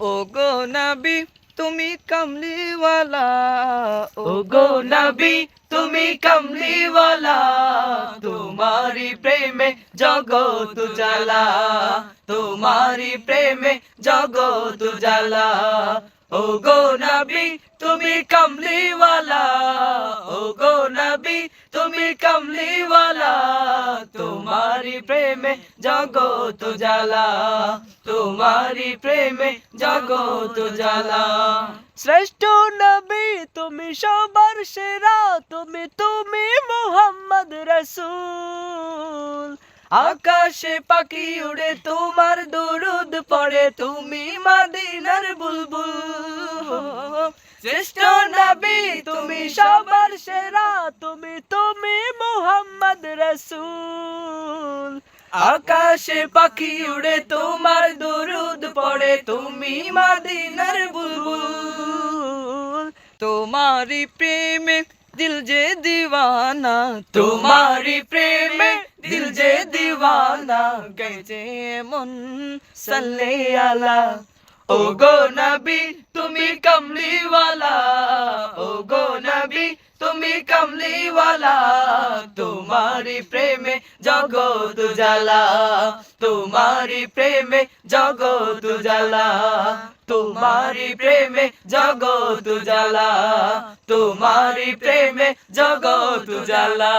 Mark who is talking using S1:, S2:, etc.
S1: ও গো নবী, তুমি কমলিওয়ালা।
S2: ও গো নবী, তুমি কমলিওয়ালা। তোমারি প্রেমে জগৎ জ্বালা তোমারি প্রেমে জগৎ জ্বালা ও গো নবী, তুমি কমলিওয়ালা। ও গো নবী, তুমি কমলিওয়ালা। তোমারি প্রেমে জগৎ জ্বালা তোমারি প্রেমে জগৎ জ্বালা।
S1: শ্রেষ্ঠ নবী, তুমি সবার সেরা, তুমি তুমি মোহাম্মদ রসুল।
S2: আকাশে পাখি উড়ে তোমার দুরুদ পড়ে, তুমি মাদিনার বুলবুল। শ্রেষ্ঠ নবী, তুমি সবার সেরা,
S1: তুমি তুমি মোহাম্মদ রসুল।
S2: আকাশে পাখি উড়ে, তোমার দুরুদ পড়ে, তুমি মাদিনার বুলবুল।
S1: তোমারি প্রেমে দিল যে দিওয়ানা
S2: তোমারি প্রেমে দিল যে দিওয়ানা।
S1: গেছে মন
S2: সাল্লে আলা ও গো নবী, তুমি কমলিওয়ালা তুমি কমলিওয়ালা তোমারি প্রেমে জগৎ জ্বালা তোমারি প্রেমে জগৎ জ্বালা তোমারি প্রেমে জগৎ জ্বালা তোমারি প্রেমে জগৎ জ্বালা